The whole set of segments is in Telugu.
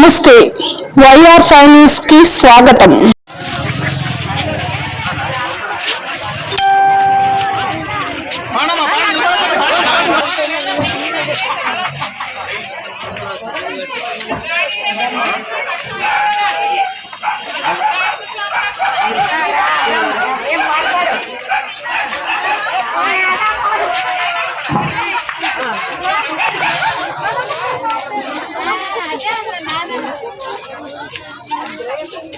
నమస్తే. వైఆర్ ఫైనాన్స్కి స్వాగతం.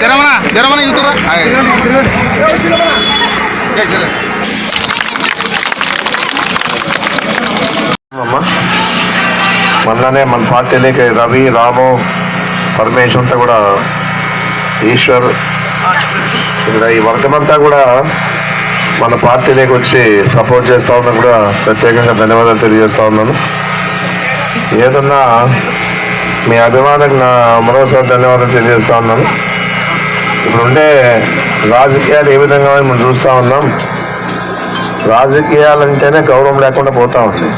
తెరమన తెరమన యూతురా అమ్మా మొన్ననే మన పార్టీలోకి రవి రాము పరమేశ్ అంతా కూడా ఈశ్వర్ ఇక్కడ ఈ వర్గం అంతా కూడా మన పార్టీలోకి వచ్చి సపోర్ట్ చేస్తూ ఉన్నా కూడా ప్రత్యేకంగా ధన్యవాదాలు తెలియజేస్తూ ఉన్నాను. ఏదన్నా మీ అభిమానికి నా మరోసారి ధన్యవాదాలు తెలియజేస్తూ ఉన్నాను. ఇప్పుడుండే రాజకీయాలు ఏ విధంగా మనం చూస్తూ ఉన్నాం. రాజకీయాలంటేనే గౌరవం లేకుండా పోతూ ఉంది.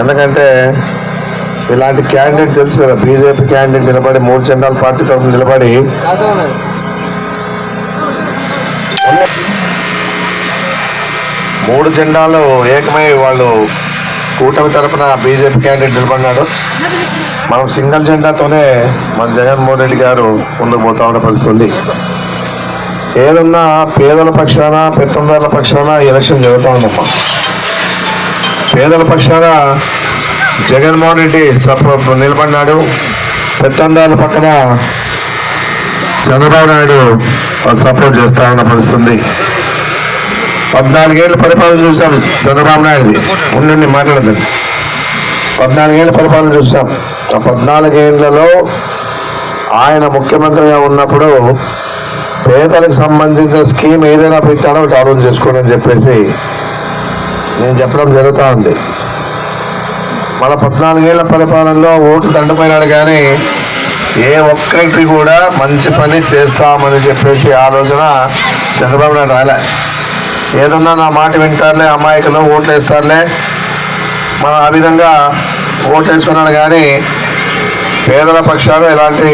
ఎందుకంటే ఇలాంటి క్యాండిడేట్ తెలుసు కదా బీజేపీ క్యాండిడేట్ నిలబడి మూడు జెండాల పార్టీ తరఫున నిలబడి మూడు జెండాలు ఏకమై వాళ్ళు కూటమి తరపున బీజేపీ క్యాండిడేట్ నిలబడినాడు. మనం సింగిల్ జెండాతోనే మన జగన్మోహన్ రెడ్డి గారు ఉండబోతా పోతా ఉన్న పరిస్థితి ఉంది. ఏదన్నా పేదల పక్షాన పెత్తందారుల పక్షాన ఎలక్షన్ జరుగుతూ ఉందమ్మా. పేదల పక్షాన జగన్మోహన్ రెడ్డి నిలబడినాడు. పెత్తందారుల పక్కన చంద్రబాబు నాయుడు సపోర్ట్ చేస్తా ఉన్న పద్నాలుగేళ్ళ పద్నాలుగేళ్ళు పరిపాలన చూసాం చంద్రబాబు నాయుడుది. ఉండండి మాట్లాడదండి పద్నాలుగేళ్ళ పరిపాలన చూసాం. ఆ పద్నాలుగేళ్ళలో ఆయన ముఖ్యమంత్రిగా ఉన్నప్పుడు పేదలకు సంబంధించిన స్కీమ్ ఏదైనా పెట్టాడో ఒకటి ఆలోచన చేసుకోండి అని చెప్పేసి నేను చెప్పడం జరుగుతూ ఉంది. మన పద్నాలుగేళ్ళ పరిపాలనలో ఓట్లు దండపోయినాడు కానీ ఏ ఒక్కరికి కూడా మంచి పని చేస్తామని చెప్పేసి ఆలోచన చంద్రబాబు నాయుడు రాలే. ఏదన్నా నా మాట వింటారులే అమాయకులు ఓట్లు వేస్తారులే మనం ఆ విధంగా ఓట్లు వేసుకున్నాడు కానీ పేదల పక్షాలు ఎలాంటి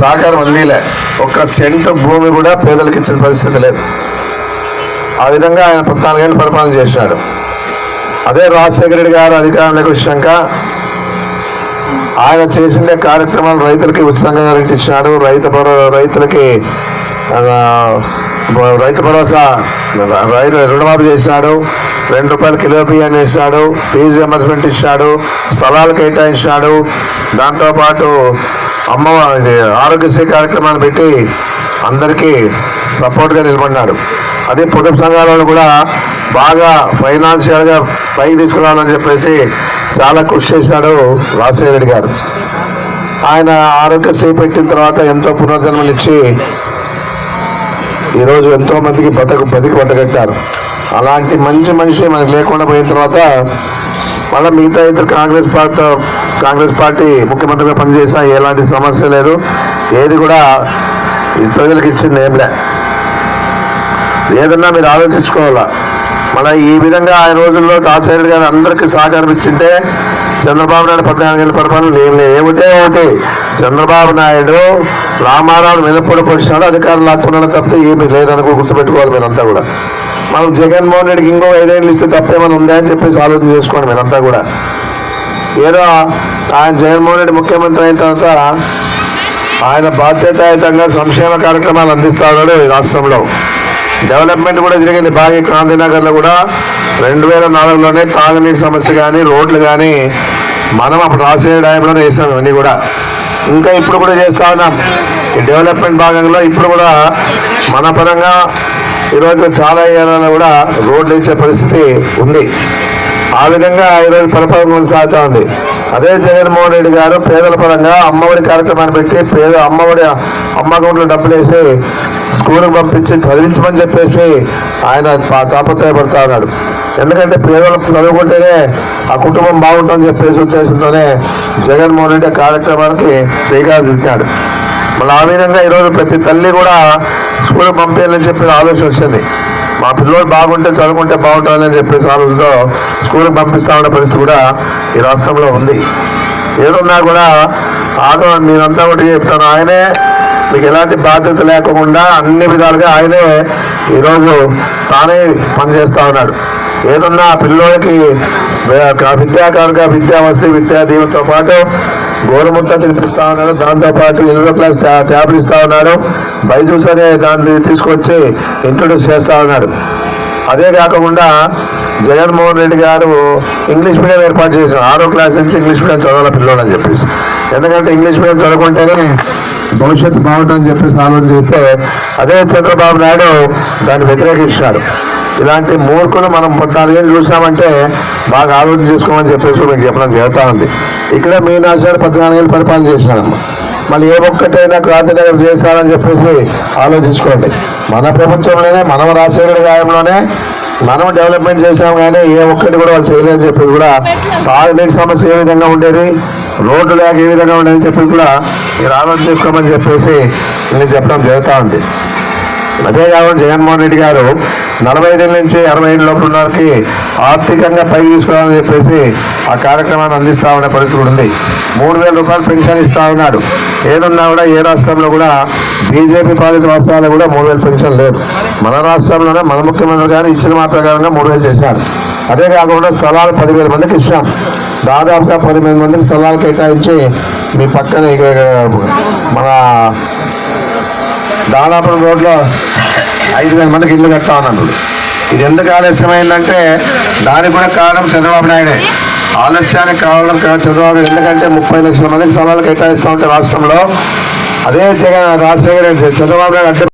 సహకారం అందిలే. ఒక్క సెంటు భూమి కూడా పేదలకు ఇచ్చిన పరిస్థితి లేదు. ఆ విధంగా ఆయన పద్నాలుగేళ్ళు పరిపాలన చేసినాడు అదే రాజశేఖర రెడ్డి గారు అధికారంలోకి వచ్చినాక ఆయన చేసిన కార్యక్రమాలు రైతులకి ఉచితంగా కరెంట్ ఇచ్చినాడు రైతు రైతులకి రైతు భరోసా రైతు రుణమాఫీ చేసినాడు. రెండు రూపాయలు కిలో బియ్యాన్ని ఇచ్చినాడు ఫీజు రియంబర్స్మెంట్ ఇచ్చినాడు. స్థలాలు కేటాయించినాడు. దాంతోపాటు అమ్మ ఇది ఆరోగ్యశ్రీ కార్యక్రమాన్ని పెట్టి అందరికీ సపోర్ట్గా నిలబడినాడు. అదే పొదుపు సంఘాలను కూడా బాగా ఫైనాన్షియల్గా పైకి తీసుకురావాలని చెప్పేసి చాలా కృషి చేశాడు రాజశేఖర రెడ్డి గారు. ఆయన ఆరోగ్యశ్రీ పెట్టిన తర్వాత ఎంతో పునర్జన్మనిచ్చి ఈరోజు ఎంతో మందికి బతకు బతికి పట్టగట్టారు అలాంటి మంచి మనిషి మనకు లేకుండా పోయిన తర్వాత మళ్ళీ మిగతా ఇద్దరు కాంగ్రెస్ పార్టీ కాంగ్రెస్ పార్టీ ముఖ్యమంత్రిగా పనిచేసినా ఎలాంటి సమస్య లేదు. ఏది కూడా ఈ ప్రజలకు ఇచ్చింది ఏంలే ఏదన్నా మీరు ఆలోచించుకోవాలా? మన ఈ విధంగా ఆ రోజుల్లో రాజశేఖర్ గారు అందరికీ సహకారం చంద్రబాబు నాయుడు పద్నాలుగేళ్ళ పరిపాలన ఏం లేదు. ఏమిటే ఒకటి చంద్రబాబు నాయుడు రామారావు వెనపడి పొడిచినాడు అధికారులు లాక్కున్నాడు తప్పితే ఏమీ లేదని గుర్తుపెట్టుకోవాలి మీరంతా కూడా. మనం జగన్మోహన్ రెడ్డికి ఇంకో ఐదేళ్ళు ఇస్తే తప్పేమైనా ఉందా అని చెప్పేసి ఆలోచన చేసుకోండి మీరంతా కూడా. ఏదో ఆయన జగన్మోహన్ రెడ్డి ముఖ్యమంత్రి అయిన తర్వాత ఆయన బాధ్యతాయుతంగా సంక్షేమ కార్యక్రమాలు అందిస్తా ఉన్నాడు ఈ రాష్ట్రంలో. డెవలప్మెంట్ కూడా జరిగింది. బాగా క్రాంతినగర్లో కూడా రెండు వేల నాలుగులోనే తాగునీటి సమస్య కానీ రోడ్లు కానీ మనం అప్పుడు రాజశేఖర టైంలోనే వేసాం ఇవన్నీ కూడా. ఇంకా ఇప్పుడు కూడా చేస్తా ఉన్నాం. ఈ డెవలప్మెంట్ భాగంలో ఇప్పుడు కూడా మన పరంగా ఈరోజు చాలా ఏరియాలో కూడా రోడ్లు ఇచ్చే పరిస్థితి ఉంది. ఆ విధంగా ఈరోజు పరిపాలన కొనసాగుతూ ఉంది. అదే జగన్మోహన్ రెడ్డి గారు పేదల పరంగా అమ్మఒడి కార్యక్రమాన్ని పెట్టి పేద అమ్మఒడి అమ్మ అకౌంట్లో డబ్బులు వేసి స్కూల్కి పంపించి చదివించమని చెప్పేసి ఆయన పా- తాపత్రయపడతా ఉన్నాడు. ఎందుకంటే పేదలకు చదువుకుంటేనే ఆ కుటుంబం బాగుంటుందని చెప్పేసి ఉద్దేశంతోనే జగన్మోహన్ రెడ్డి కార్యక్రమానికి శ్రీకారం చుట్టాడు. మళ్ళీ ఆ విధంగా ఈరోజు ప్రతి తల్లి కూడా స్కూల్కి పంపించాలని చెప్పి ఆలోచన వచ్చింది. మా పిల్లలు బాగుంటే చదువుకుంటే బాగుంటుందని చెప్పేసి ఆలోచనతో స్కూల్కి పంపిస్తా ఉన్న పరిస్థితి కూడా ఈ రాష్ట్రంలో ఉంది. ఏదున్నా కూడా ఆదో మీరంతా ఒకటి చెప్తాను. ఆయనే మీకు ఎలాంటి బాధ్యత లేకుండా అన్ని విధాలుగా ఆయనే ఈరోజు తానే పనిచేస్తూ ఉన్నాడు. ఏదన్నా పిల్లోడికి విద్యాకారుక విద్యా వసతి విద్యా దీవెనతో పాటు గోరుముద్ద తినిపిస్తూ ఉన్నాడు దాంతో పాటు ఎనిమిదో క్లాస్ ట్యా- ట్యాబ్లు ఇస్తా ఉన్నాడు బైజూస్ అనే దాన్ని తీసుకొచ్చి ఇంట్రొడ్యూస్ చేస్తూ ఉన్నాడు. అదే కాకుండా జగన్మోహన్ రెడ్డి గారు ఇంగ్లీష్ మీడియం ఏర్పాటు చేసిన ఆరో క్లాస్ నుంచి ఇంగ్లీష్ మీడియం చదవాలి పిల్లలు అని చెప్పేసి. ఎందుకంటే ఇంగ్లీష్ మీడియం చదువుకుంటేనే భవిష్యత్తు బాగుంటుందని చెప్పేసి ఆలోచన చేస్తే అదే చంద్రబాబు నాయుడు దాన్ని వ్యతిరేకించినాడు. ఇలాంటి మూర్ఖులు మనం పద్నాలుగేళ్ళు చూసామంటే బాగా ఆలోచన చేసుకోమని చెప్పేసి మీకు చెప్పడం జరుగుతూ ఉంది. ఇక్కడ మీనాశాడు పద్నాలుగేళ్ళు పరిపాలన చేసినాడమ్మా మళ్ళీ ఏ ఒక్కటైనా క్రాంతినగర్ చేశారని చెప్పేసి ఆలోచించుకోండి. మన ప్రభుత్వంలోనే మనం రాజశేఖర గాయంలోనే మనం డెవలప్మెంట్ చేసాం కానీ ఏ ఒక్కటి కూడా వాళ్ళు చేయలేదని చెప్పేసి కూడా తాగునీటి సమస్య ఏ విధంగా ఉండేది? రోడ్డు లేక ఏ విధంగా ఉండేది అని కూడా మీరు ఆలోచన చేసుకోమని చెప్పేసి నేను చెప్పడం జరుగుతూ ఉంది. అదే కాకుండా జగన్మోహన్ రెడ్డి గారు నలభై ఐదు నుంచి అరవై ఐదు లోపల వారికి ఆర్థికంగా పైకి తీసుకురావాలని చెప్పేసి ఆ కార్యక్రమాన్ని అందిస్తా ఉన్న పరిస్థితి ఉంది. మూడు వేల రూపాయలు పెన్షన్ ఇస్తా ఉన్నాడు. ఏదున్నా కూడా ఏ రాష్ట్రంలో కూడా బీజేపీ పాలిత రాష్ట్రాల్లో కూడా మూడు వేలు పెన్షన్ లేదు. మన రాష్ట్రంలోనే మన ముఖ్యమంత్రి గారు ఇచ్చిన మాత్రం ప్రకారంగా మూడు వేలు చేశారు. అదే కాకుండా స్థలాలు పదివేల మందికి ఇచ్చాం. దాదాపుగా పదిహేను మందికి స్థలాలు కేటాయించి మీ పక్కన ఇక మన దాదాపురం రోడ్లో ఐదు వేల మందికి ఇల్లు కట్టా ఉన్నాడు. ఇది ఎందుకు ఆలస్యమైందంటే దానికి కూడా కారణం చంద్రబాబు నాయుడే. ఆలస్యానికి కారణం చంద్రబాబు ఎందుకంటే ముప్పై లక్షల మందికి స్థలాలు కేటాయిస్తూ ఉంటే రాష్ట్రంలో అదే జగన్ రాజశేఖర చంద్రబాబు నాయుడు